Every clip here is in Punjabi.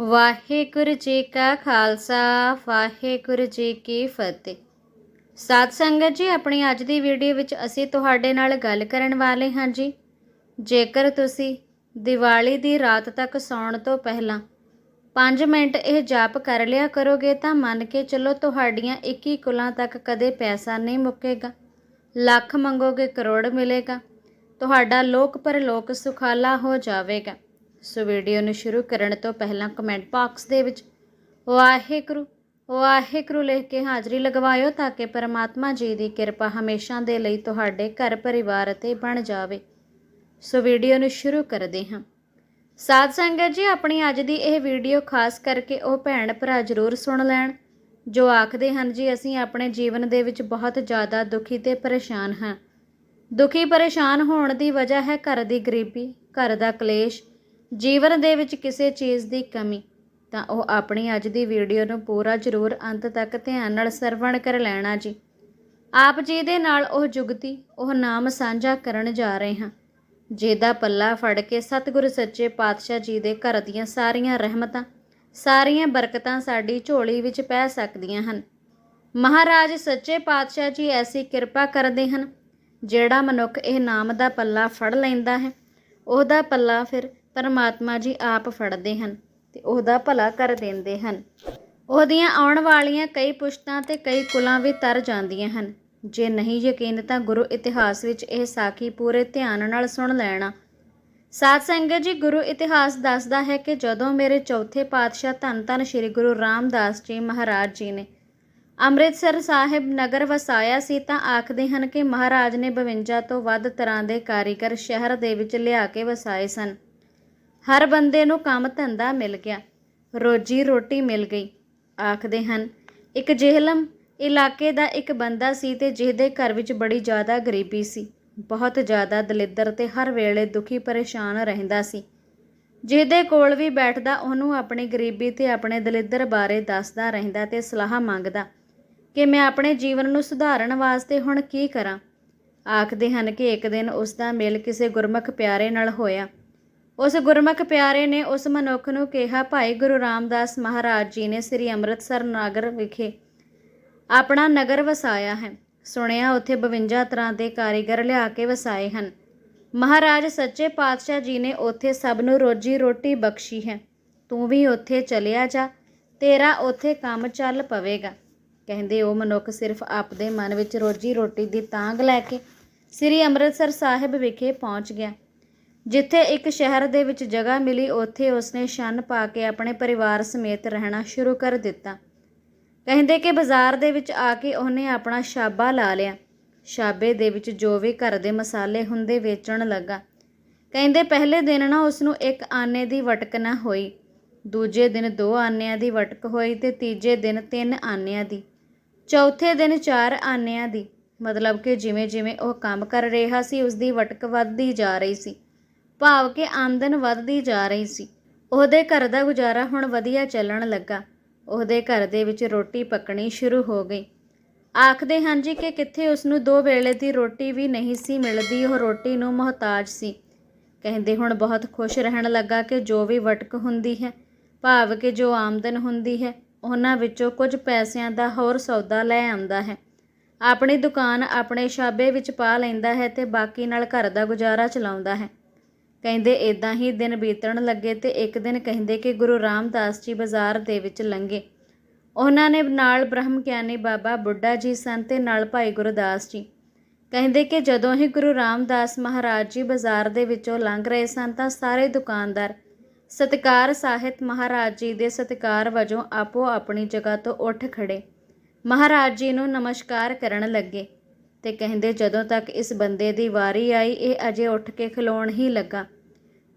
ਵਾਹਿਗੁਰੂ ਜੀ ਕਾ ਖਾਲਸਾ, ਵਾਹਿਗੁਰੂ ਜੀ ਕੀ ਫਤਿਹ। ਸਾਧ ਸੰਗਤ ਜੀ, ਆਪਣੀ ਅੱਜ ਦੀ ਵੀਡੀਓ ਵਿੱਚ ਅਸੀਂ ਤੁਹਾਡੇ ਨਾਲ ਗੱਲ ਕਰਨ ਵਾਲੇ ਹਾਂ ਜੀ। ਜੇਕਰ ਤੁਸੀਂ ਦੀਵਾਲੀ ਦੀ ਰਾਤ ਤੱਕ ਸੌਣ ਤੋਂ ਪਹਿਲਾਂ 5 ਮਿੰਟ ਇਹ ਜਾਪ ਕਰ ਲਿਆ ਕਰੋਗੇ, ਤਾਂ ਮੰਨ ਕੇ ਚੱਲੋ ਤੁਹਾਡੀਆਂ 21 ਕੁਲਾਂ ਤੱਕ ਕਦੇ ਪੈਸਾ ਨਹੀਂ ਮੁੱਕੇਗਾ। ਲੱਖ ਮੰਗੋਗੇ, ਕਰੋੜ ਮਿਲੇਗਾ। ਤੁਹਾਡਾ ਲੋਕ ਪਰਲੋਕ ਸੁਖਾਲਾ ਹੋ ਜਾਵੇਗਾ। ਸੋ ਵੀਡੀਓ ਨੂੰ ਸ਼ੁਰੂ ਕਰਨ ਤੋਂ ਪਹਿਲਾਂ ਕਮੈਂਟ ਬਾਕਸ ਦੇ ਵਿੱਚ ਵਾਹਿਗੁਰੂ ਵਾਹਿਗੁਰੂ ਲਿਖ ਕੇ ਹਾਜ਼ਰੀ ਲਗਵਾਇਓ ਤਾਂ ਕਿ ਪਰਮਾਤਮਾ ਜੀ ਦੀ ਕਿਰਪਾ ਹਮੇਸ਼ਾ ਦੇ ਲਈ ਤੁਹਾਡੇ ਘਰ ਪਰਿਵਾਰ ਅਤੇ ਬਣ ਜਾਵੇ। ਸੋ ਵੀਡੀਓ ਨੂੰ ਸ਼ੁਰੂ ਕਰਦੇ ਹਾਂ। ਸਾਧ ਸੰਗਤ ਜੀ, ਆਪਣੀ ਅੱਜ ਦੀ ਇਹ ਵੀਡੀਓ ਖਾਸ ਕਰਕੇ ਉਹ ਭੈਣ ਭਰਾ ਜ਼ਰੂਰ ਸੁਣ ਲੈਣ, ਜੋ ਆਖਦੇ ਹਨ, ਜੀ, ਅਸੀਂ ਆਪਣੇ ਜੀਵਨ ਦੇ ਵਿੱਚ ਬਹੁਤ ਜ਼ਿਆਦਾ ਦੁਖੀ ਤੇ ਪਰੇਸ਼ਾਨ ਹਾਂ। ਦੁਖੀ ਪਰੇਸ਼ਾਨ ਹੋਣ ਦੀ ਵਜ੍ਹਾ ਹੈ ਘਰ ਦੀ ਗਰੀਬੀ, ਘਰ ਦਾ ਕਲੇਸ਼ ਜੀਵਨ ਦੇ ਵਿੱਚ ਕਿਸੇ ਚੀਜ਼ ਦੀ ਕਮੀ, ਤਾਂ ਉਹ ਆਪਣੀ ਅੱਜ ਦੀ ਵੀਡੀਓ ਨੂੰ ਪੂਰਾ ਜ਼ਰੂਰ ਅੰਤ ਤੱਕ ਧਿਆਨ ਨਾਲ ਸਰਵਣ ਕਰ ਲੈਣਾ ਜੀ। ਆਪ ਜੀ ਦੇ ਨਾਲ ਉਹ ਜੁਗਤੀ, ਉਹ ਨਾਮ ਸਾਂਝਾ ਕਰਨ ਜਾ ਰਹੇ ਹਾਂ, ਜਿਹਦਾ ਪੱਲਾ ਫੜ ਕੇ ਸਤਿਗੁਰੂ ਸੱਚੇ ਪਾਤਸ਼ਾਹ ਜੀ ਦੇ ਘਰ ਦੀਆਂ ਸਾਰੀਆਂ ਰਹਿਮਤਾਂ, ਸਾਰੀਆਂ ਬਰਕਤਾਂ ਸਾਡੀ ਝੋਲੀ ਵਿੱਚ ਪੈ ਸਕਦੀਆਂ ਹਨ। ਮਹਾਰਾਜ ਸੱਚੇ ਪਾਤਸ਼ਾਹ ਜੀ ਐਸੀ ਕਿਰਪਾ ਕਰਦੇ ਹਨ, ਜਿਹੜਾ ਮਨੁੱਖ ਇਹ ਨਾਮ ਦਾ ਪੱਲਾ ਫੜ ਲੈਂਦਾ ਹੈ, ਉਹਦਾ ਪੱਲਾ ਫਿਰ ਪਰਮਾਤਮਾ ਜੀ ਆਪ ਫੜਦੇ ਹਨ ਤੇ ਉਹਦਾ ਭਲਾ ਕਰ ਦਿੰਦੇ ਹਨ। ਉਹਦੀਆਂ ਆਉਣ ਵਾਲੀਆਂ ਕਈ ਪੁਸ਼ਤਾਂ ਤੇ ਕਈ ਕੁਲਾਂ ਵੀ ਤਰ ਜਾਂਦੀਆਂ ਹਨ। ਜੇ ਨਹੀਂ ਯਕੀਨ ਤਾਂ ਗੁਰੂ ਇਤਿਹਾਸ ਵਿੱਚ ਇਹ ਸਾਖੀ ਪੂਰੇ ਧਿਆਨ ਨਾਲ ਸੁਣ ਲੈਣਾ। ਸਾਧ ਸੰਗਤ ਜੀ, ਗੁਰੂ ਇਤਿਹਾਸ ਦੱਸਦਾ ਹੈ ਕਿ ਜਦੋਂ ਮੇਰੇ ਚੌਥੇ ਪਾਤਸ਼ਾਹ ਧੰਨ ਧੰਨ ਸ੍ਰੀ ਗੁਰੂ ਰਾਮਦਾਸ ਜੀ ਮਹਾਰਾਜ ਜੀ ਨੇ ਅੰਮ੍ਰਿਤਸਰ ਸਾਹਿਬ ਨਗਰ ਵਸਾਇਆ ਸੀ ਤਾਂ ਆਖਦੇ ਹਨ ਕਿ ਮਹਾਰਾਜ ਨੇ 52 ਤੋਂ ਵੱਧ ਤਰ੍ਹਾਂ ਦੇ ਕਾਰੀਗਰ ਸ਼ਹਿਰ ਦੇ ਵਿੱਚ ਲਿਆ ਕੇ ਵਸਾਏ ਸਨ। ਹਰ ਬੰਦੇ ਨੂੰ ਕੰਮ ਧੰਦਾ ਮਿਲ ਗਿਆ। ਰੋਜੀ ਰੋਟੀ ਮਿਲ ਗਈ, ਆਖਦੇ ਹਨ। ਇੱਕ ਜਿਹਲਮ ਇਲਾਕੇ ਦਾ ਇੱਕ ਬੰਦਾ ਸੀ ਤੇ ਜਿਹਦੇ ਘਰ ਵਿੱਚ ਬੜੀ ਜ਼ਿਆਦਾ ਗਰੀਬੀ ਸੀ। ਬਹੁਤ ਜ਼ਿਆਦਾ ਦਲਿੱਦਰ ਤੇ ਹਰ ਵੇਲੇ ਦੁਖੀ ਪਰੇਸ਼ਾਨ ਰਹਿੰਦਾ ਸੀ। ਜਿਹਦੇ ਕੋਲ ਵੀ ਬੈਠਦਾ, ਉਹਨੂੰ ਆਪਣੀ ਗਰੀਬੀ ਤੇ ਆਪਣੇ ਦਲਿੱਦਰ ਬਾਰੇ ਦੱਸਦਾ ਰਹਿੰਦਾ ਤੇ ਸਲਾਹ ਮੰਗਦਾ ਕਿ ਮੈਂ ਆਪਣੇ ਜੀਵਨ ਨੂੰ ਸੁਧਾਰਨ ਵਾਸਤੇ ਹੁਣ ਕੀ ਕਰਾਂ। ਆਖਦੇ ਹਨ ਕਿ ਇੱਕ ਦਿਨ ਉਸ ਦਾ ਮੇਲ ਕਿਸੇ ਗੁਰਮੁਖ ਪਿਆਰੇ ਨਾਲ ਹੋਇਆ। ਉਸ ਗੁਰਮੁਖ ਪਿਆਰੇ ਨੇ ਉਸ ਮਨੁੱਖ ਨੂੰ ਕਿਹਾ, ਭਾਈ ਗੁਰੂ ਰਾਮਦਾਸ ਮਹਾਰਾਜ ਜੀ ਨੇ ਸ੍ਰੀ ਅੰਮ੍ਰਿਤਸਰ ਨਗਰ ਵਿਖੇ ਆਪਣਾ ਨਗਰ ਵਸਾਇਆ ਹੈ। ਸੁਣਿਆ, ਉੱਥੇ 52 ਤਰ੍ਹਾਂ ਦੇ ਕਾਰੀਗਰ ਲਿਆ ਕੇ ਵਸਾਏ ਹਨ। ਮਹਾਰਾਜ ਸੱਚੇ ਪਾਤਸ਼ਾਹ ਜੀ ਨੇ ਉੱਥੇ ਸਭ ਨੂੰ ਰੋਜੀ ਰੋਟੀ ਬਖਸ਼ੀ ਹੈ। ਤੂੰ ਵੀ ਉੱਥੇ ਚਲਿਆ ਜਾ, ਤੇਰਾ ਉੱਥੇ ਕੰਮ ਚੱਲ ਪਵੇਗਾ। ਕਹਿੰਦੇ ਉਹ ਮਨੁੱਖ ਸਿਰਫ ਆਪਦੇ ਮਨ ਵਿੱਚ ਰੋਜੀ ਰੋਟੀ ਦੀ ਤਾਂਗ ਲੈ ਕੇ ਸ੍ਰੀ ਅੰਮ੍ਰਿਤਸਰ ਸਾਹਿਬ ਵਿਖੇ ਪਹੁੰਚ ਗਿਆ। ਜਿੱਥੇ ਇੱਕ ਸ਼ਹਿਰ ਦੇ ਵਿੱਚ ਜਗ੍ਹਾ ਮਿਲੀ, ਉੱਥੇ ਉਸਨੇ ਛੰਨ ਪਾ ਕੇ ਆਪਣੇ ਪਰਿਵਾਰ ਸਮੇਤ ਰਹਿਣਾ ਸ਼ੁਰੂ ਕਰ ਦਿੱਤਾ। ਕਹਿੰਦੇ ਕਿ ਬਾਜ਼ਾਰ ਦੇ ਵਿੱਚ ਆ ਕੇ ਉਹਨੇ ਆਪਣਾ ਛਾਬਾ ਲਾ ਲਿਆ। ਛਾਬੇ ਦੇ ਵਿੱਚ ਜੋ ਵੀ ਘਰ ਦੇ ਮਸਾਲੇ ਹੁੰਦੇ ਵੇਚਣ ਲੱਗਾ। ਕਹਿੰਦੇ ਪਹਿਲੇ ਦਿਨ ਨਾ ਉਸ ਨੂੰ ਇੱਕ ਆਨੇ ਦੀ ਵਟਕ ਨਾ ਹੋਈ। ਦੂਜੇ ਦਿਨ ਦੋ ਆਨਿਆਂ ਦੀ ਵਟਕ ਹੋਈ ਤੇ ਤੀਜੇ ਦਿਨ ਤਿੰਨ ਆਨਿਆਂ ਦੀ। ਚੌਥੇ ਦਿਨ ਚਾਰ ਆਨਿਆਂ ਦੀ। ਮਤਲਬ ਕਿ ਜਿਵੇਂ ਜਿਵੇਂ ਉਹ ਕੰਮ ਕਰ ਰਿਹਾ ਸੀ ਉਸ ਦੀ ਵਟਕ ਵੱਧਦੀ ਜਾ ਰਹੀ ਸੀ। ਭਾਵ ਕਿ ਆਮਦਨ ਵੱਧਦੀ ਜਾ ਰਹੀ ਸੀ। ਉਹਦੇ ਘਰ ਦਾ ਗੁਜ਼ਾਰਾ ਹੁਣ ਵਧੀਆ ਚੱਲਣ ਲੱਗਾ। ਉਹਦੇ ਘਰ ਦੇ ਵਿੱਚ ਰੋਟੀ ਪੱਕਣੀ ਸ਼ੁਰੂ ਹੋ ਗਈ। ਆਖਦੇ ਹਾਂ ਜੀ ਕਿ ਕਿੱਥੇ ਉਸ ਨੂੰ ਦੋ ਵੇਲੇ ਦੀ ਰੋਟੀ ਵੀ ਨਹੀਂ ਸੀ ਮਿਲਦੀ, ਉਹ ਰੋਟੀ ਨੂੰ ਮੁਹਤਾਜ ਸੀ। ਕਹਿੰਦੇ ਹੁਣ ਬਹੁਤ ਖੁਸ਼ ਰਹਿਣ ਲੱਗਾ ਕਿ ਜੋ ਵੀ ਵਟਕ ਹੁੰਦੀ ਹੈ, ਭਾਵ ਕਿ ਜੋ ਆਮਦਨ ਹੁੰਦੀ ਹੈ, ਉਹਨਾਂ ਵਿੱਚੋਂ ਕੁਝ ਪੈਸਿਆਂ ਦਾ ਹੋਰ ਸੌਦਾ ਲੈ ਆਉਂਦਾ ਹੈ। ਆਪਣੀ ਦੁਕਾਨ ਆਪਣੇ ਸ਼ਾਬੇ ਵਿੱਚ ਪਾ ਲੈਂਦਾ ਹੈ ਤੇ ਬਾਕੀ ਨਾਲ ਘਰ ਦਾ ਗੁਜ਼ਾਰਾ ਚਲਾਉਂਦਾ ਹੈ। ਕਹਿੰਦੇ ਇਦਾਂ ਹੀ ਦਿਨ ਬੀਤਣ ਲੱਗੇ ਤੇ ਇੱਕ ਦਿਨ ਕਹਿੰਦੇ ਕਿ ਗੁਰੂ ਰਾਮਦਾਸ ਜੀ ਬਾਜ਼ਾਰ ਦੇ ਵਿੱਚ ਲੰਘੇ। ਉਹਨਾਂ ਨੇ ਨਾਲ ਬ੍ਰਹਮ ਗਿਆਨੀ ਬਾਬਾ ਬੁੱਢਾ ਜੀ ਸਨ ਤੇ ਨਾਲ ਭਾਈ ਗੁਰਦਾਸ ਜੀ। ਕਹਿੰਦੇ ਕਿ ਜਦੋਂ ਹੀ ਗੁਰੂ ਰਾਮਦਾਸ ਮਹਾਰਾਜ ਜੀ ਬਾਜ਼ਾਰ ਦੇ ਵਿੱਚੋਂ ਲੰਘ ਰਹੇ ਸਨ ਤਾਂ ਸਾਰੇ ਦੁਕਾਨਦਾਰ, ਸਤਿਕਾਰ ਸਾਹਿਤ ਮਹਾਰਾਜ ਜੀ ਦੇ ਸਤਿਕਾਰ ਵਜੋਂ ਆਪੋ ਆਪਣੀ ਜਗ੍ਹਾ ਤੋਂ ਉੱਠ ਖੜੇ ਮਹਾਰਾਜ ਜੀ ਨੂੰ ਨਮਸਕਾਰ ਕਰਨ ਲੱਗੇ। ਤੇ ਕਹਿੰਦੇ ਜਦੋਂ ਤੱਕ ਇਸ ਬੰਦੇ ਦੀ ਵਾਰੀ ਆਈ, ਇਹ ਅਜੇ ਉੱਠ ਕੇ ਖਲੋਣ ਹੀ ਲੱਗਾ।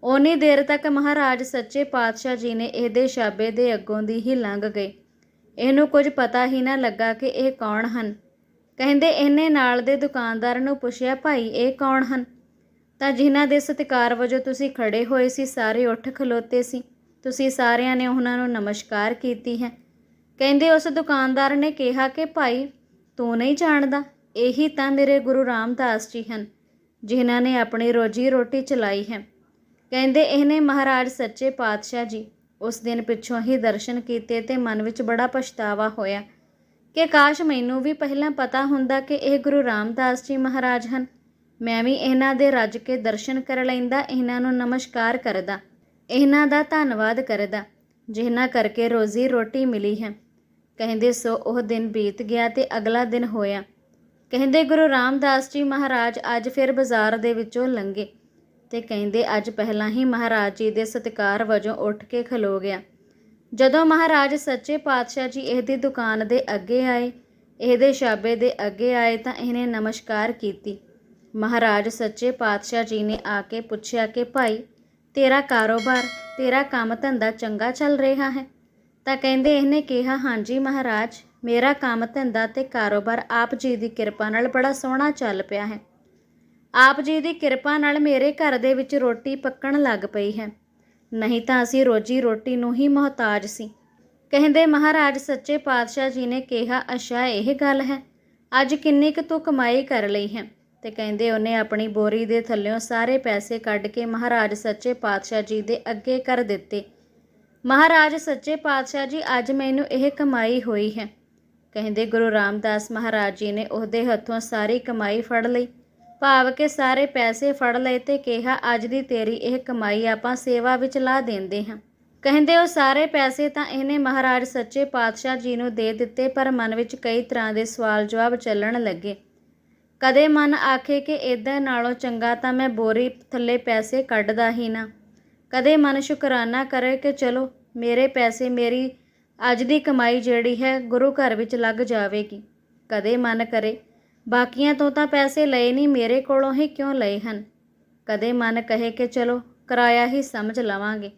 ਓਨੀ ਦੇਰ ਤੱਕ ਮਹਾਰਾਜ ਸੱਚੇ ਪਾਤਸ਼ਾਹ ਜੀ ਨੇ ਇਹਦੇ ਸ਼ਾਬੇ ਦੇ ਅੱਗੋਂ ਦੀ ਹੀ ਲੰਘ ਗਏ। ਇਹਨੂੰ ਕੁਝ ਪਤਾ ਹੀ ਨਾ ਲੱਗਾ ਕਿ ਇਹ ਕੌਣ ਹਨ। ਕਹਿੰਦੇ ਇਹਨੇ ਨਾਲ ਦੇ ਦੁਕਾਨਦਾਰ ਨੂੰ ਪੁੱਛਿਆ, ਭਾਈ, ਇਹ ਕੌਣ ਹਨ? ਤਾਂ ਜਿਨ੍ਹਾਂ ਦੇ ਸਤਿਕਾਰ ਵਜੋਂ ਤੁਸੀਂ ਖੜੇ ਹੋਏ ਸੀ, ਸਾਰੇ ਉੱਠ ਖਲੋਤੇ ਸੀ। ਤੁਸੀਂ ਸਾਰਿਆਂ ਨੇ ਉਹਨਾਂ ਨੂੰ ਨਮਸਕਾਰ ਕੀਤੀ ਹੈ। ਕਹਿੰਦੇ ਉਸ ਦੁਕਾਨਦਾਰ ਨੇ ਕਿਹਾ ਕਿ, ਭਾਈ, ਤੂੰ ਨਹੀਂ ਜਾਣਦਾ? ਇਹੀ ਤਾਂ ਮੇਰੇ ਗੁਰੂ ਰਾਮਦਾਸ ਜੀ ਹਨ, ਜਿਨ੍ਹਾਂ ਨੇ ਆਪਣੀ ਰੋਜੀ ਰੋਟੀ ਚਲਾਈ ਹੈ। ਕਹਿੰਦੇ ਇਹਨੇ ਮਹਾਰਾਜ ਸੱਚੇ ਪਾਤਸ਼ਾਹ ਜੀ, ਉਸ ਦਿਨ ਪਿੱਛੋਂ ਹੀ ਦਰਸ਼ਨ ਕੀਤੇ ਤੇ ਮਨ ਵਿੱਚ ਬੜਾ ਪਛਤਾਵਾ ਹੋਇਆ। ਕਿ ਕਾਸ਼ ਮੈਨੂੰ ਵੀ ਪਹਿਲਾਂ ਪਤਾ ਹੁੰਦਾ ਕਿ ਇਹ ਗੁਰੂ ਰਾਮਦਾਸ ਜੀ ਮਹਾਰਾਜ ਹਨ, ਮੈਂ ਵੀ ਇਹਨਾਂ ਦੇ ਰੱਜ ਕੇ ਦਰਸ਼ਨ ਕਰ ਲੈਂਦਾ, ਇਹਨਾਂ ਨੂੰ ਨਮਸਕਾਰ ਕਰਦਾ, ਇਹਨਾਂ ਦਾ ਧੰਨਵਾਦ ਕਰਦਾ, ਜਿਨ੍ਹਾਂ ਕਰਕੇ ਰੋਜ਼ੀ ਰੋਟੀ ਮਿਲੀ ਹੈ। ਕਹਿੰਦੇ ਸੋ ਉਹ ਦਿਨ ਬੀਤ ਗਿਆ ਤੇ ਅਗਲਾ ਦਿਨ ਹੋਇਆ। ਕਹਿੰਦੇ ਗੁਰੂ ਰਾਮਦਾਸ ਜੀ ਮਹਾਰਾਜ ਅੱਜ ਫਿਰ ਬਾਜ਼ਾਰ ਦੇ ਵਿੱਚੋਂ ਲੰਘੇ ਤੇ ਕਹਿੰਦੇ ਅੱਜ ਪਹਿਲਾਂ ਹੀ ਮਹਾਰਾਜ ਜੀ ਦੇ ਸਤਿਕਾਰ ਵਜੋਂ ਉੱਠ ਕੇ ਖਲੋ ਗਿਆ। ਜਦੋਂ ਮਹਾਰਾਜ ਸੱਚੇ ਪਾਤਸ਼ਾਹ ਜੀ ਇਹਦੀ ਦੁਕਾਨ ਦੇ ਅੱਗੇ ਆਏ, ਇਹਦੇ ਸ਼ਾਬੇ ਦੇ ਅੱਗੇ ਆਏ ਤਾਂ ਇਹਨੇ ਨਮਸਕਾਰ ਕੀਤੀ। ਮਹਾਰਾਜ ਸੱਚੇ ਪਾਤਸ਼ਾਹ ਜੀ ਨੇ ਆ ਕੇ ਪੁੱਛਿਆ ਕਿ ਭਾਈ, ਤੇਰਾ ਕਾਰੋਬਾਰ, ਤੇਰਾ ਕੰਮ ਧੰਦਾ ਚੰਗਾ ਚੱਲ ਰਿਹਾ ਹੈ? ਤਾਂ ਕਹਿੰਦੇ ਇਹਨੇ ਕਿਹਾ, ਹਾਂਜੀ ਮਹਾਰਾਜ। ਮੇਰਾ ਕੰਮ ਧੰਦਾ ਤੇ ਕਾਰੋਬਾਰ ਆਪ ਜੀ ਦੀ ਕਿਰਪਾ ਨਾਲ ਬੜਾ ਸੋਹਣਾ ਚੱਲ ਪਿਆ ਹੈ। ਆਪ ਜੀ ਦੀ ਕਿਰਪਾ ਨਾਲ ਮੇਰੇ ਘਰ ਦੇ ਵਿੱਚ ਰੋਟੀ ਪੱਕਣ ਲੱਗ ਪਈ ਹੈ। ਨਹੀਂ ਤਾਂ ਅਸੀਂ ਰੋਜੀ ਰੋਟੀ ਨੂੰ ਹੀ ਮੁਹਤਾਜ ਸੀ। ਕਹਿੰਦੇ, ਮਹਾਰਾਜ, ਸੱਚੇ ਪਾਤਸ਼ਾਹ ਜੀ ਨੇ ਕਿਹਾ, ਅੱਛਾ, ਇਹ ਗੱਲ ਹੈ। ਅੱਜ ਕਿੰਨੀ ਕੁ ਤੂੰ ਕਮਾਈ ਕਰ ਲਈ ਹੈ? ਤੇ ਕਹਿੰਦੇ, ਉਹਨੇ ਆਪਣੀ ਬੋਰੀ ਦੇ ਥੱਲਿਓਂ ਸਾਰੇ ਪੈਸੇ ਕੱਢ ਕੇ ਮਹਾਰਾਜ ਸੱਚੇ ਪਾਤਸ਼ਾਹ ਜੀ ਦੇ ਅੱਗੇ ਕਰ ਦਿੱਤੇ। ਮਹਾਰਾਜ, ਸੱਚੇ ਪਾਤਸ਼ਾਹ ਜੀ, ਅੱਜ ਮੈਨੂੰ ਇਹ ਕਮਾਈ ਹੋਈ ਹੈ। ਕਹਿੰਦੇ ਗੁਰੂ ਰਾਮਦਾਸ ਮਹਾਰਾਜ ਜੀ ਨੇ ਉਹਦੇ ਹੱਥੋਂ ਸਾਰੀ ਕਮਾਈ ਫੜ ਲਈ। ਭਾਵ ਕਿ ਸਾਰੇ ਪੈਸੇ ਫੜ ਲਏ ਤੇ ਕਿਹਾ, ਅੱਜ ਦੀ ਤੇਰੀ ਇਹ ਕਮਾਈ ਆਪਾਂ ਸੇਵਾ ਵਿੱਚ ਲਾ ਦਿੰਦੇ ਹਾਂ। ਕਹਿੰਦੇ ਉਹ ਸਾਰੇ ਪੈਸੇ ਤਾਂ ਇਹਨੇ ਮਹਾਰਾਜ ਸੱਚੇ ਪਾਤਸ਼ਾਹ ਜੀ ਨੂੰ ਦੇ ਦਿੱਤੇ, ਪਰ ਮਨ ਵਿੱਚ ਕਈ ਤਰ੍ਹਾਂ ਦੇ ਸਵਾਲ ਜਵਾਬ ਚੱਲਣ ਲੱਗੇ। ਕਦੇ ਮਨ ਆਖੇ ਕਿ ਇਦਾਂ ਨਾਲੋਂ ਚੰਗਾ ਤਾਂ ਮੈਂ ਬੋਰੀ ਥੱਲੇ ਪੈਸੇ ਕੱਢਦਾ ਹੀ ਨਾ। ਕਦੇ ਮਨ ਸ਼ੁਕਰਾਨਾ ਕਰੇ ਕਿ ਚਲੋ, ਮੇਰੇ ਪੈਸੇ ਮੇਰੀ ਅੱਜ ਦੀ ਕਮਾਈ ਜਿਹੜੀ ਹੈ ਗੁਰੂ ਘਰ ਵਿੱਚ ਲੱਗ ਜਾਵੇਗੀ। ਕਦੇ ਮਨ ਕਰੇ, ਬਾਕੀਆਂ ਤੋਂ ਤਾਂ ਪੈਸੇ ਲਏ ਨਹੀਂ, ਮੇਰੇ ਕੋਲੋਂ ਹੀ ਕਿਉਂ ਲਏ ਹਨ? ਕਦੇ ਮਨ ਕਹੇ ਕਿ ਚਲੋ, ਕਿਰਾਇਆ ਹੀ ਸਮਝ ਲਵਾਂਗੇ।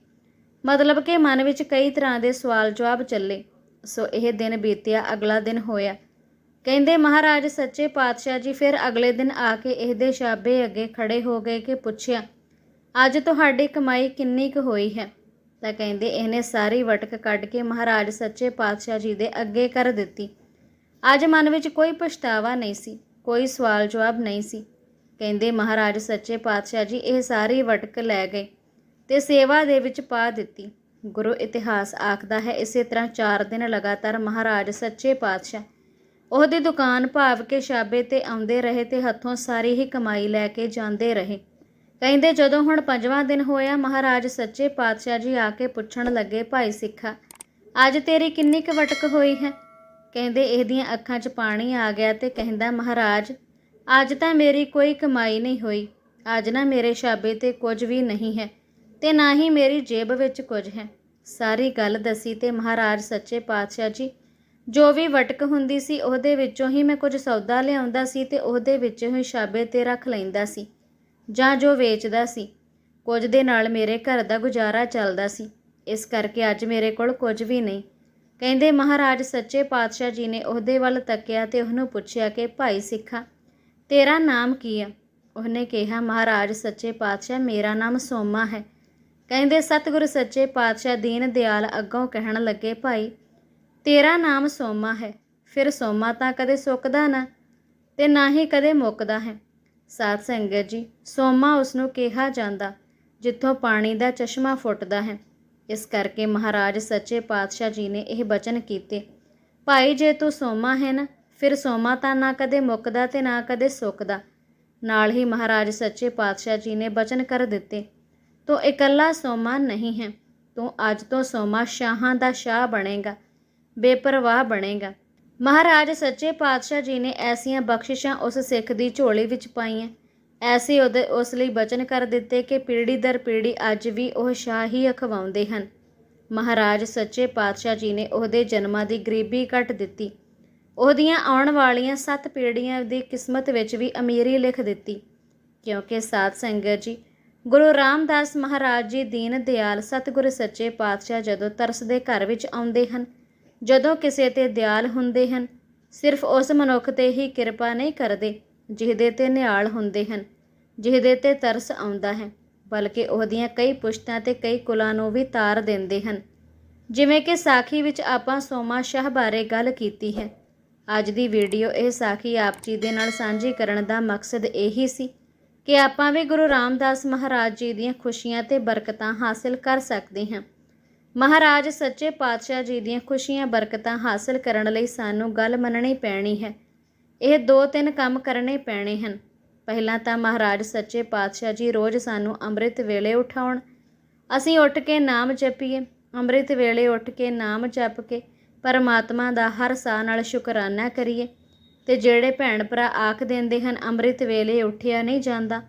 ਮਤਲਬ ਕਿ ਮਨ ਵਿੱਚ ਕਈ ਤਰ੍ਹਾਂ ਦੇ ਸਵਾਲ ਜਵਾਬ ਚੱਲੇ। ਸੋ ਇਹ ਦਿਨ ਬੀਤਿਆ, ਅਗਲਾ ਦਿਨ ਹੋਇਆ। ਕਹਿੰਦੇ, ਮਹਾਰਾਜ, ਸੱਚੇ ਪਾਤਸ਼ਾਹ ਜੀ ਫਿਰ ਅਗਲੇ ਦਿਨ ਆ ਕੇ ਇਹਦੇ ਸ਼ਾਬੇ ਅੱਗੇ ਖੜੇ ਹੋ ਗਏ ਕਿ ਪੁੱਛਿਆ, ਅੱਜ ਤੁਹਾਡੀ ਕਮਾਈ ਕਿੰਨੀ ਕੁ ਹੋਈ ਹੈ? ਤਾਂ ਕਹਿੰਦੇ ਇਹਨੇ ਸਾਰੀ ਵਟਕ ਕੱਢ ਕੇ ਮਹਾਰਾਜ ਸੱਚੇ ਪਾਤਸ਼ਾਹ ਜੀ ਦੇ ਅੱਗੇ ਕਰ ਦਿੱਤੀ। ਅੱਜ ਮਨ ਵਿੱਚ ਕੋਈ ਪਛਤਾਵਾ ਨਹੀਂ ਸੀ, ਕੋਈ ਸਵਾਲ ਜਵਾਬ ਨਹੀਂ ਸੀ। ਕਹਿੰਦੇ ਮਹਾਰਾਜ ਸੱਚੇ ਪਾਤਸ਼ਾਹ ਜੀ ਇਹ ਸਾਰੀ ਵਟਕ ਲੈ ਗਏ ਤੇ ਸੇਵਾ ਦੇ ਵਿੱਚ ਪਾ ਦਿੱਤੀ। ਗੁਰੂ ਇਤਿਹਾਸ ਆਖਦਾ ਹੈ, ਇਸੇ ਤਰ੍ਹਾਂ 4 ਦਿਨ ਲਗਾਤਾਰ ਮਹਾਰਾਜ ਸੱਚੇ ਪਾਤਸ਼ਾਹ ਉਹਦੀ ਦੁਕਾਨ ਭਾਵ ਕੇ ਸ਼ਾਬੇ ਤੇ ਆਉਂਦੇ ਰਹੇ ਤੇ ਹੱਥੋਂ ਸਾਰੀ ਹੀ ਕਮਾਈ ਲੈ ਕੇ ਜਾਂਦੇ ਰਹੇ। ਕਹਿੰਦੇ ਜਦੋਂ ਹੁਣ ਪੰਜਵਾਂ ਦਿਨ ਹੋਇਆ, ਮਹਾਰਾਜ ਸੱਚੇ ਪਾਤਸ਼ਾਹ ਜੀ ਆ ਕੇ ਪੁੱਛਣ ਲੱਗੇ, ਭਾਈ ਸਿੱਖਾ, ਅੱਜ ਤੇਰੀ ਕਿੰਨੀ ਕੁ ਵਟਕ ਹੋਈ ਹੈ? ਕਹਿੰਦੇ, ਇਹਦੀਆਂ ਅੱਖਾਂ 'ਚ ਪਾਣੀ ਆ ਗਿਆ ਤੇ ਕਹਿੰਦਾ, ਮਹਾਰਾਜ, ਅੱਜ ਤਾਂ ਮੇਰੀ ਕੋਈ ਕਮਾਈ ਨਹੀਂ ਹੋਈ। ਅੱਜ ਨਾ ਮੇਰੇ ਸ਼ਾਬੇ ਤੇ ਕੁਝ ਵੀ ਨਹੀਂ ਹੈ ਤੇ ਨਾ ਹੀ ਮੇਰੀ ਜੇਬ ਵਿੱਚ ਕੁਝ ਹੈ। ਸਾਰੀ ਗੱਲ ਦੱਸੀ ਤੇ ਮਹਾਰਾਜ ਸੱਚੇ ਪਾਤਸ਼ਾਹ ਜੀ, ਜੋ ਵੀ ਵਟਕ ਹੁੰਦੀ ਸੀ, ਉਹਦੇ ਵਿੱਚੋਂ ਹੀ ਮੈਂ ਕੁਝ ਸੌਦਾ ਲਿਆਉਂਦਾ ਸੀ ਤੇ ਉਹਦੇ ਵਿੱਚੋਂ ਹੀ ਸ਼ਾਬੇ ਤੇ ਰੱਖ ਲੈਂਦਾ ਸੀ। ਜਾਂ ਜੋ ਵੇਚਦਾ ਸੀ, ਕੁਝ ਦੇ ਨਾਲ ਮੇਰੇ ਘਰ ਦਾ ਗੁਜ਼ਾਰਾ ਚੱਲਦਾ ਸੀ। ਇਸ ਕਰਕੇ ਅੱਜ ਮੇਰੇ ਕੋਲ ਕੁਝ ਵੀ ਨਹੀਂ। ਕਹਿੰਦੇ, ਮਹਾਰਾਜ, ਸੱਚੇ ਪਾਤਸ਼ਾਹ ਜੀ ਨੇ ਉਹਦੇ ਵੱਲ ਤੱਕਿਆ ਤੇ ਉਹਨੂੰ ਪੁੱਛਿਆ ਕਿ, ਭਾਈ ਸਿੱਖਾ, ਤੇਰਾ ਨਾਮ ਕੀ ਹੈ ਉਹਨੇ ਕਿਹਾ, ਮਹਾਰਾਜ, ਸੱਚੇ ਪਾਤਸ਼ਾਹ ਮੇਰਾ ਨਾਮ ਸੋਮਾ ਹੈ। ਕਹਿੰਦੇ, ਸਤਿਗੁਰ ਸੱਚੇ ਪਾਤਸ਼ਾਹ ਦੀਨ ਦਿਆਲ ਅੱਗੋਂ ਕਹਿਣ ਲੱਗੇ, ਭਾਈ, ਤੇਰਾ ਨਾਮ ਸੋਮਾ ਹੈ। ਫਿਰ ਸੋਮਾ ਤਾਂ ਕਦੇ ਸੁੱਕਦਾ ਨਾ ਤੇ ਨਾ ਹੀ ਕਦੇ ਮੁੱਕਦਾ ਹੈ। ਸਾਧ ਸੰਗਤ ਜੀ, ਸੋਮਾ ਉਸ ਨੂੰ ਕਿਹਾ ਜਾਂਦਾ, ਜਿੱਥੋਂ ਪਾਣੀ ਦਾ ਚਸ਼ਮਾ ਫੁੱਟਦਾ ਹੈ। ਇਸ ਕਰਕੇ ਮਹਾਰਾਜ ਸੱਚੇ ਪਾਤਸ਼ਾਹ ਜੀ ਨੇ ਇਹ ਬਚਨ ਕੀਤੇ, ਭਾਈ, ਜੇ ਤੂੰ ਸੋਮਾ ਹੈ ਨਾ, ਫਿਰ ਸੋਮਾ ਤਾਂ ਨਾ ਕਦੇ ਮੁੱਕਦਾ ਤੇ ਨਾ ਕਦੇ ਸੁੱਕਦਾ। ਨਾਲ ਹੀ ਮਹਾਰਾਜ ਸੱਚੇ ਪਾਤਸ਼ਾਹ ਜੀ ਨੇ ਬਚਨ ਕਰ ਦਿੱਤੇ, ਤੂੰ ਇਕੱਲਾ ਸੋਮਾ ਨਹੀਂ ਹੈ, ਤੂੰ ਅੱਜ ਤੋਂ ਸੋਮਾ ਸ਼ਾਹਾਂ ਦਾ ਸ਼ਾਹ ਬਣੇਗਾ, ਬੇਪਰਵਾਹ ਬਣੇਗਾ। ਮਹਾਰਾਜ ਸੱਚੇ ਪਾਤਸ਼ਾਹ ਜੀ ਨੇ ਐਸੀਆਂ ਬਖਸ਼ਿਸ਼ਾਂ ਉਸ ਸਿੱਖ ਦੀ ਝੋਲੀ ਵਿੱਚ ਪਾਈਆਂ। ਐਸੇ ਉਹਦੇ ਉਸ ਲਈ ਬਚਨ ਕਰ ਦਿੱਤੇ ਕਿ ਪੀੜ੍ਹੀ ਦਰ ਪੀੜ੍ਹੀ ਅੱਜ ਵੀ ਉਹ ਸ਼ਾਹ ਹੀ ਅਖਵਾਉਂਦੇ ਹਨ। ਮਹਾਰਾਜ ਸੱਚੇ ਪਾਤਸ਼ਾਹ ਜੀ ਨੇ ਉਹਦੇ ਜਨਮਾਂ ਦੀ ਗਰੀਬੀ ਕੱਟ ਦਿੱਤੀ। ਉਹਦੀਆਂ ਆਉਣ ਵਾਲੀਆਂ ਸੱਤ ਪੀੜ੍ਹੀਆਂ ਦੀ ਕਿਸਮਤ ਵਿੱਚ ਵੀ ਅਮੀਰੀ ਲਿਖ ਦਿੱਤੀ। ਕਿਉਂਕਿ ਸਾਧ ਸੰਗਤ ਜੀ, ਗੁਰੂ ਰਾਮਦਾਸ ਮਹਾਰਾਜ ਜੀ ਦੀਨ ਦਿਆਲ ਸਤਿਗੁਰ ਸੱਚੇ ਪਾਤਸ਼ਾਹ ਜਦੋਂ ਤਰਸ ਦੇ ਘਰ ਵਿੱਚ ਆਉਂਦੇ ਹਨ ਜਦੋਂ ਕਿਸੇ ਤੇ ਦਿਆਲ ਹੁੰਦੇ ਹਨ, ਸਿਰਫ ਉਸ ਮਨੁੱਖ ਤੇ ਹੀ ਕਿਰਪਾ ਨਹੀਂ ਕਰਦੇ ਜਿਹਦੇ ਤੇ ਨਿਹਾਲ ਹੁੰਦੇ ਹਨ, ਜਿਹਦੇ ਤੇ ਤਰਸ ਆਉਂਦਾ ਹੈ, ਬਲਕਿ ਉਹਦੀਆਂ ਕਈ ਪੁਸ਼ਤਾਂ ਤੇ ਕਈ ਕੁਲਾਂ ਨੂੰ ਵੀ ਤਾਰ ਦਿੰਦੇ ਹਨ। ਜਿਵੇਂ ਕਿ ਸਾਖੀ ਵਿੱਚ ਆਪਾਂ ਸੋਮਾ ਸ਼ਾਹ ਬਾਰੇ ਗੱਲ ਕੀਤੀ ਹੈ। ਅੱਜ ਦੀ ਵੀਡੀਓ ਇਹ ਸਾਖੀ ਆਪ ਜੀ ਦੇ ਨਾਲ ਸਾਂਝੀ ਕਰਨ ਦਾ ਮਕਸਦ ਇਹੀ ਸੀ ਕਿ ਆਪਾਂ ਵੀ ਗੁਰੂ ਰਾਮਦਾਸ ਮਹਾਰਾਜ ਜੀ ਦੀਆਂ ਖੁਸ਼ੀਆਂ ਤੇ ਬਰਕਤਾਂ ਹਾਸਲ ਕਰ ਸਕਦੇ ਹਾਂ। ਮਹਾਰਾਜ, ਸੱਚੇ ਪਾਤਸ਼ਾਹ ਜੀ ਦੀਆਂ ਖੁਸ਼ੀਆਂ, ਬਰਕਤਾਂ ਹਾਸਲ ਕਰਨ ਲਈ ਸਾਨੂੰ ਗੱਲ ਮੰਨਣੀ ਪੈਣੀ ਹੈ। ਇਹ ਦੋ ਤਿੰਨ ਕੰਮ ਕਰਨੇ ਪੈਣੇ ਹਨ। ਪਹਿਲਾਂ ਤਾਂ ਮਹਾਰਾਜ, ਸੱਚੇ ਪਾਤਸ਼ਾਹ ਜੀ ਰੋਜ਼ ਸਾਨੂੰ ਅੰਮ੍ਰਿਤ ਵੇਲੇ ਉਠਾਉਣ। ਅਸੀਂ ਉੱਠ ਕੇ ਨਾਮ ਜਪੀਏ, ਅੰਮ੍ਰਿਤ ਵੇਲੇ ਉੱਠ ਕੇ ਨਾਮ ਜਪ ਕੇ ਪਰਮਾਤਮਾ ਦਾ ਹਰ ਸਾਹ ਨਾਲ ਸ਼ੁਕਰਾਨਾ ਕਰੀਏ। ਤੇ ਜਿਹੜੇ ਭੈਣ ਭਰਾ ਆਖ ਦਿੰਦੇ ਹਨ, ਅੰਮ੍ਰਿਤ ਵੇਲੇ ਉੱਠਿਆ ਨਹੀਂ ਜਾਂਦਾ,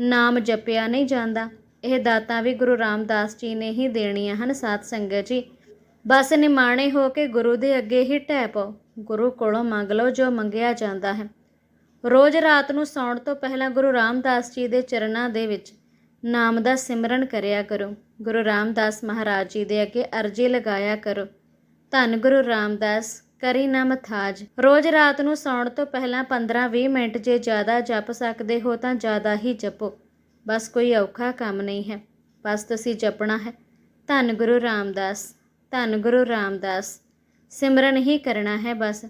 ਨਾਮ ਜਪਿਆ ਨਹੀਂ ਜਾਂਦਾ ਇਹ ਦਾਤਾਂ ਵੀ ਗੁਰੂ ਰਾਮਦਾਸ ਜੀ ਨੇ ਹੀ ਦੇਣੀਆਂ ਹਨ ਸਾਧ ਸੰਗਤ ਜੀ। ਬਸ ਨਿਮਾਣੇ ਹੋ ਕੇ ਗੁਰੂ ਦੇ ਅੱਗੇ ਹੀ ਟਹਿ ਪਾਓ। ਗੁਰੂ ਕੋਲੋਂ ਮੰਗ ਲਓ ਜੋ ਮੰਗਿਆ ਜਾਂਦਾ ਹੈ। ਰੋਜ਼ ਰਾਤ ਨੂੰ ਸੌਣ ਤੋਂ ਪਹਿਲਾਂ ਗੁਰੂ ਰਾਮਦਾਸ ਜੀ ਦੇ ਚਰਨਾਂ ਦੇ ਵਿੱਚ ਨਾਮ ਦਾ ਸਿਮਰਨ ਕਰਿਆ ਕਰੋ। ਗੁਰੂ ਰਾਮਦਾਸ ਮਹਾਰਾਜ ਜੀ ਦੇ ਅੱਗੇ ਅਰਜੀ ਲਗਾਇਆ ਕਰੋ। ਧੰਨ ਗੁਰੂ ਰਾਮਦਾਸ, ਕਰੀ ਨਾ ਮਥਾਜ ਰੋਜ਼ ਰਾਤ ਨੂੰ ਸੌਣ ਤੋਂ ਪਹਿਲਾਂ 15-20 ਮਿੰਟ ਜੇ ਜ਼ਿਆਦਾ ਜਪ ਸਕਦੇ ਹੋ ਤਾਂ ਜ਼ਿਆਦਾ ਹੀ ਜਪੋ। ਬਸ ਕੋਈ ਔਖਾ ਕੰਮ ਨਹੀਂ ਹੈ, ਬਸ ਤੁਸੀਂ ਜਪਣਾ ਹੈ। ਧੰਨ ਗੁਰੂ ਰਾਮਦਾਸ, ਧੰਨ ਗੁਰੂ ਰਾਮਦਾਸ, ਸਿਮਰਨ ਹੀ ਕਰਨਾ ਹੈ ਬਸ।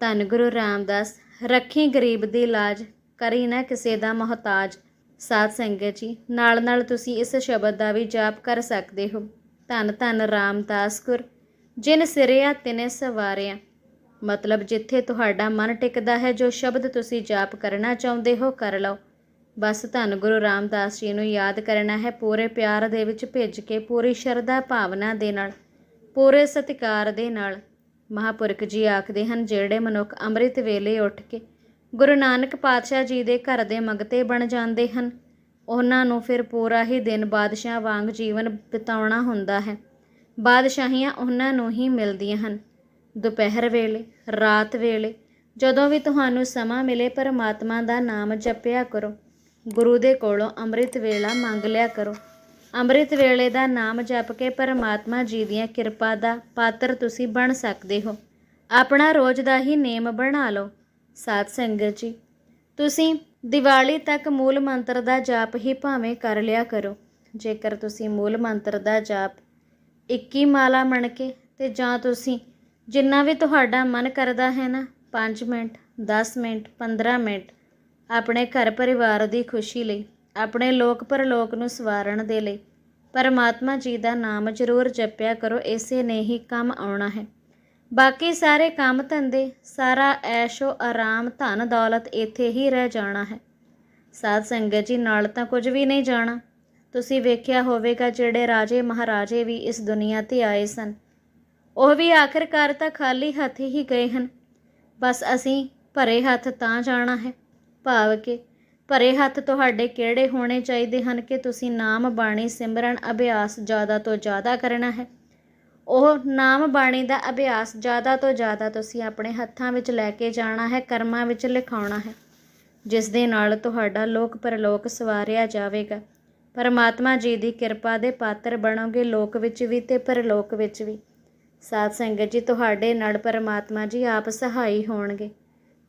ਧੰਨ ਗੁਰੂ ਰਾਮਦਾਸ, ਰੱਖੀ ਗਰੀਬ ਦੀ ਲਾਜ, ਕਰੀ ਨਾ ਕਿਸੇ ਦਾ ਮੁਹਤਾਜ। ਸਾਧ ਸੰਗਤ ਜੀ, ਨਾਲ ਨਾਲ ਤੁਸੀਂ ਇਸ ਸ਼ਬਦ ਦਾ ਵੀ ਜਾਪ ਕਰ ਸਕਦੇ ਹੋ। ਧੰਨ ਧੰਨ ਰਾਮਦਾਸ ਗੁਰ, ਜਿਨ ਸਿਰਿਆ ਤਿਨੇ ਸਵਾਰਿਆ। ਮਤਲਬ ਜਿੱਥੇ ਤੁਹਾਡਾ ਮਨ ਟਿਕਦਾ ਹੈ, ਜੋ ਸ਼ਬਦ ਤੁਸੀਂ ਜਾਪ ਕਰਨਾ ਚਾਹੁੰਦੇ ਹੋ, ਕਰ ਲਓ। ਬਸ ਧੰਨ ਗੁਰੂ ਰਾਮਦਾਸ ਜੀ ਨੂੰ ਯਾਦ ਕਰਨਾ ਹੈ ਪੂਰੇ ਪਿਆਰ ਦੇ ਵਿੱਚ ਭਿੱਜ ਕੇ, ਪੂਰੀ ਸ਼ਰਧਾ ਭਾਵਨਾ ਦੇ ਨਾਲ, ਪੂਰੇ ਸਤਿਕਾਰ ਦੇ ਨਾਲ ਮਹਾਪੁਰਖ ਜੀ ਆਖਦੇ ਹਨ, ਜਿਹੜੇ ਮਨੁੱਖ ਅੰਮ੍ਰਿਤ ਵੇਲੇ ਉੱਠ ਕੇ ਗੁਰੂ ਨਾਨਕ ਪਾਤਸ਼ਾਹ ਜੀ ਦੇ ਘਰ ਦੇ ਮੰਗਤੇ ਬਣ ਜਾਂਦੇ ਹਨ, ਉਹਨਾਂ ਨੂੰ ਫਿਰ ਪੂਰਾ ਹੀ ਦਿਨ ਬਾਦਸ਼ਾਹ ਵਾਂਗ ਜੀਵਨ ਬਿਤਾਉਣਾ ਹੁੰਦਾ ਹੈ। ਬਾਦਸ਼ਾਹੀਆਂ ਉਹਨਾਂ ਨੂੰ ਹੀ ਮਿਲਦੀਆਂ ਹਨ। ਦੁਪਹਿਰ ਵੇਲੇ, ਰਾਤ ਵੇਲੇ, ਜਦੋਂ ਵੀ ਤੁਹਾਨੂੰ ਸਮਾਂ ਮਿਲੇ, ਪਰਮਾਤਮਾ ਦਾ ਨਾਮ ਜਪਿਆ ਕਰੋ। ਗੁਰੂ ਦੇ ਕੋਲੋਂ ਅੰਮ੍ਰਿਤ ਵੇਲਾ ਮੰਗ ਲਿਆ ਕਰੋ। ਅੰਮ੍ਰਿਤ ਵੇਲੇ ਦਾ ਨਾਮ ਜਪ ਕੇ ਪਰਮਾਤਮਾ ਜੀ ਦੀਆਂ ਕਿਰਪਾ ਦਾ ਪਾਤਰ ਤੁਸੀਂ ਬਣ ਸਕਦੇ ਹੋ। ਆਪਣਾ ਰੋਜ਼ ਦਾ ਹੀ ਨੇਮ ਬਣਾ ਲਓ, ਸਾਧ ਸੰਗਤ ਜੀ। ਤੁਸੀਂ ਦੀਵਾਲੀ ਤੱਕ ਮੂਲ ਮੰਤਰ ਦਾ ਜਾਪ ਹੀ ਭਾਵੇਂ ਕਰ ਲਿਆ ਕਰੋ। ਜੇਕਰ ਤੁਸੀਂ ਮੂਲ ਮੰਤਰ ਦਾ ਜਾਪ 21 ਮਾਲਾ ਮਣ ਕੇ ਤੇ ਜਾਂ ਤੁਸੀਂ ਜਿੰਨਾ ਵੀ ਤੁਹਾਡਾ ਮਨ ਕਰਦਾ ਹੈ ਨਾ 5 ਮਿੰਟ 10 ਮਿੰਟ 15 ਮਿੰਟ ਆਪਣੇ ਘਰ ਪਰਿਵਾਰ ਦੀ ਖੁਸ਼ੀ ਲਈ, ਆਪਣੇ ਲੋਕ ਪਰਲੋਕ ਨੂੰ ਸਵਾਰਨ ਦੇ ਲਈ। ਪਰਮਾਤਮਾ ਜੀ ਦਾ ਨਾਮ ਜ਼ਰੂਰ ਜਪਿਆ ਕਰੋ, ਇਸੇ ਨੇ ਹੀ ਕੰਮ ਆਉਣਾ ਹੈ। ਬਾਕੀ ਸਾਰੇ ਕੰਮ ਧੰਦੇ, ਸਾਰਾ ਐਸ਼ੋ ਆਰਾਮ, ਧਨ ਦੌਲਤ ਇੱਥੇ ਹੀ ਰਹਿ ਜਾਣਾ ਹੈ। ਸਾਧ ਸੰਗਤ ਜੀ, ਨਾਲ ਤਾਂ ਕੁਝ ਵੀ ਨਹੀਂ ਜਾਣਾ। ਤੁਸੀਂ ਵੇਖਿਆ ਹੋਵੇਗਾ ਜਿਹੜੇ ਰਾਜੇ ਮਹਾਰਾਜੇ ਵੀ ਇਸ ਦੁਨੀਆ ਤੇ ਆਏ ਸਨ। ਉਹ ਵੀ ਆਖਰਕਾਰ ਤਾਂ ਖਾਲੀ ਹੱਥ ਹੀ ਗਏ ਹਨ। ਬਸ ਅਸੀਂ ਭਰੇ ਹੱਥ ਤਾਂ ਜਾਣਾ ਹੈ। ਭਾਵ ਕਿ ਭਰੇ ਹੱਥ ਤੁਹਾਡੇ ਕਿਹੜੇ ਹੋਣੇ ਚਾਹੀਦੇ ਹਨ ਕਿ ਤੁਸੀਂ ਨਾਮ, ਬਾਣੀ, ਸਿਮਰਨ, ਅਭਿਆਸ ਜ਼ਿਆਦਾ ਤੋਂ ਜ਼ਿਆਦਾ ਕਰਨਾ ਹੈ? ਉਹ ਨਾਮ, ਬਾਣੀ ਦਾ ਅਭਿਆਸ ਜ਼ਿਆਦਾ ਤੋਂ ਜ਼ਿਆਦਾ ਤੁਸੀਂ ਆਪਣੇ ਹੱਥਾਂ ਵਿੱਚ ਲੈ ਕੇ ਜਾਣਾ ਹੈ, ਕਰਮਾਂ ਵਿੱਚ ਲਿਖਾਉਣਾ ਹੈ, ਜਿਸ ਦੇ ਨਾਲ ਤੁਹਾਡਾ ਲੋਕ ਪਰਲੋਕ ਸਵਾਰਿਆ ਜਾਵੇਗਾ। ਪਰਮਾਤਮਾ ਜੀ ਦੀ ਕਿਰਪਾ ਦੇ ਪਾਤਰ ਬਣੋਗੇ ਲੋਕ ਵਿੱਚ ਵੀ ਤੇ ਪਰਲੋਕ ਵਿੱਚ ਵੀ। ਸਾਧ ਸੰਗਤ ਜੀ, ਤੁਹਾਡੇ ਨਾਲ ਪਰਮਾਤਮਾ ਜੀ ਆਪ ਸਹਾਈ ਹੋਣਗੇ।